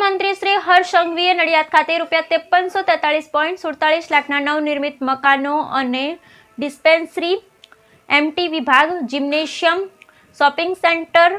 મંત્રી શ્રી હર્ષ સંઘવીએ નડિયાદ ખાતે રૂપિયા ત્રેપનસો તેતાળીસ પોઈન્ટ સુડતાલીસ લાખના નવનિર્મિત મકાનો અને ડિસ્પેન્સરી એમટી વિભાગ, જિમ્નેશિયમ, શોપિંગ સેન્ટર,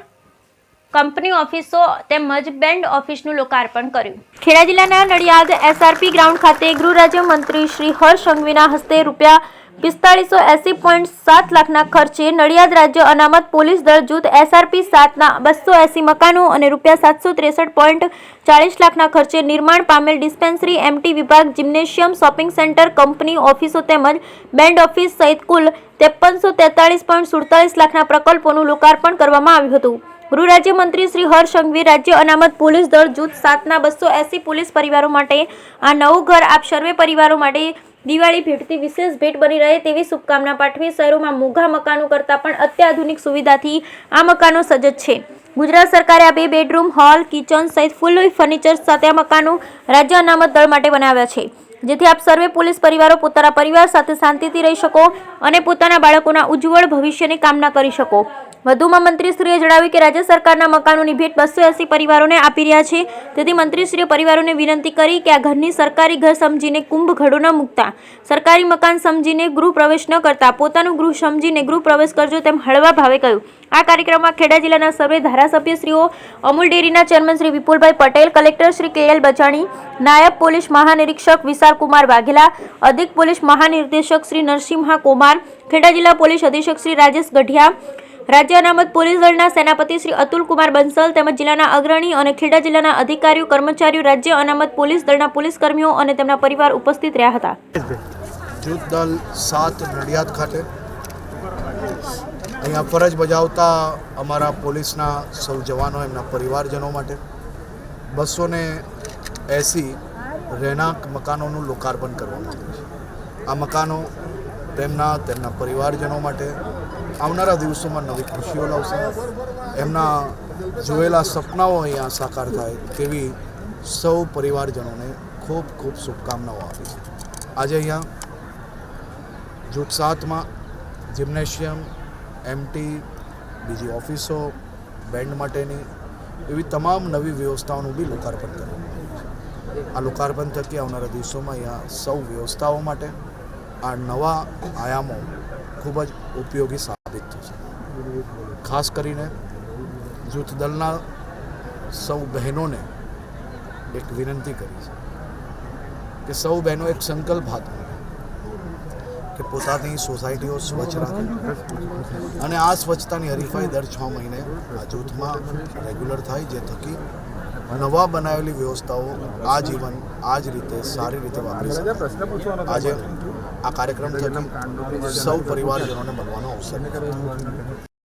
કંપની ઓફિસો તેમજ બેન્ડ ઓફિસનું લોકાર્પણ કર્યું. ખેડા જિલ્લાના નડિયાદ એસઆરપી ગ્રાઉન્ડ ખાતે ગૃહ રાજ્ય મંત્રી શ્રી હર્ષ સંઘવીના હસ્તે રૂપિયા પિસ્તાળીસો એસી પોઈન્ટ સાત લાખના ખર્ચે નડિયાદ રાજ્ય અનામત પોલીસ દળ જૂથ એસઆરપી સાતના બસો એસી મકાનો અને રૂપિયા સાતસો ત્રેસઠ પોઈન્ટ ચાળીસ લાખના ખર્ચે નિર્માણ પામેલ ડિસ્પેન્સરી એમટી વિભાગ જિમ્નેશિયમ શોપિંગ સેન્ટર કંપની ઓફિસો તેમજ બેન્ડ ઓફિસ સહિત કુલ ત્રેપનસો તેતાળીસ પોઈન્ટ સુડતાલીસ લાખના પ્રકલ્પોનું લોકાર્પણ કરવામાં આવ્યું હતું. ગૃહ રાજ્યમંત્રી શ્રી હર્ષ સંઘવી રાજ્ય અનામત પોલીસ દળ જૂથ સાતના બસો એસી પોલીસ પરિવારો માટે આ નવું ઘર આપ સર્વે પરિવારો માટે દિવાળી ભેટથી વિશેષ ભેટ બની રહે તેવી શુભકામના પાઠવી શહેરોમાં મોઘા મકાનો કરતાં પણ અત્યાધુનિક સુવિધાથી આ મકાનો સજ્જ છે. ગુજરાત સરકારે આ બે બેડરૂમ, હોલ, કિચન સહિત ફૂલ ફર્નિચર સાથે આ મકાનો રાજ્ય અનામત દળ માટે બનાવ્યા છે. જેથી આપ સર્વે પોલીસ પરિવારો, પોતાના પરિવાર સાથે શાંતિથી રહી શકો અને પોતાના બાળકોના ઉજ્જવળ ભવિષ્યની કામના કરી શકો. વધુમાં મંત્રીશ્રીએ જણાવ્યું કે રાજ્ય સરકારના મકાનોની ભેટ બસો એસી પરિવારોને આપી રહ્યા છે. તેથી મંત્રીશ્રીએ પરિવારોને વિનંતી કરી કે આ ઘરની સરકારી ઘર સમજીને કુંભ ઘડો ન મૂકતા. સરકારી મકાન સમજીને ગૃહ પ્રવેશ ન કરતા. પોતાનું ગૃહ સમજીને ગૃહ પ્રવેશ કરજો તેમ હળવા ભાવે કહ્યું. આ કાર્યક્રમમાં ખેડા જિલ્લાના સર્વે ધારાસભ્યશ્રીઓ અમૂલ ડેરીના ચેરમેન શ્રી વિપુલભાઈ Patel, collector Shri K L Bachani, નાયબ પોલીસ મહાનિરીક્ષક વિશાલકુમાર વાઘેલા, અધિક પોલીસ મહાનિર્દેશક શ્રી નરસિંહા કુમાર, ખેડા જિલ્લા પોલીસ અધિક્ષક શ્રી રાજેશ ગઢિયા રાજ્ય અનામત પોલીસ દળના સેનાપતિ શ્રી અતુલ કુમાર બંસલ તેમજ જિલ્લાના અગ્રણી અને ખેડા જિલ્લાના અધિકારીઓ, કર્મચારીઓ, રાજ્ય અનામત પોલીસ દળના પોલીસ કર્મીઓ અને તેમના પરિવાર ઉપસ્થિત રહ્યા હતા. જૂથ દળ સાત નડિયાદ ખાતે અહીંયા ફરજ બજાવતા અમારા પોલીસના સૌ જવાનો, એમના પરિવારજનો માટે બસો ને એંસી રહેણાંક મકાનોનું લોકાર્પણ કરવામાં આવ્યું છે. આ મકાનો તેમના તેમના પરિવારજનો માટે આવનારા દિવસોમાં નવી ખુશીઓ લાવશે. એમના જોયેલા સપનાઓ અહીંયા સાકાર થાય તેવી સૌ પરિવારજનોને ખૂબ ખૂબ શુભકામનાઓ આપી છે. આજે અહીંયા જૂથ સાતમાં જિમ્નેશિયમ એમટી બીજી ઓફિસો, બેન્ડ માટેની એવી તમામ નવી વ્યવસ્થાઓનું બી લોકાર્પણ આવ્યું આ લોકાર્પણ થકી આવનારા દિવસોમાં અહીંયા સૌ વ્યવસ્થાઓ માટે આ નવા આયામો ખૂબ જ ઉપયોગી ખાસ કરીને જૂથ દળના સૌ બહેનોને એક વિનંતી કરી છે કે સૌ બહેનો એક સંકલ્પ હાથ કે પોતાની સોસાયટીઓ સ્વચ્છ રાખે. અને આ સ્વચ્છતાની હરીફાઈ દર છ મહિને આ જૂથમાં રેગ્યુલર થાય, જે થકી નવા બનાવેલી વ્યવસ્થાઓ આ જીવન આ જ રીતે સારી રીતે વાપરી શકે આજે આ કાર્યક્રમ થકી સૌ પરિવારજનોને મળવાનો અવસર.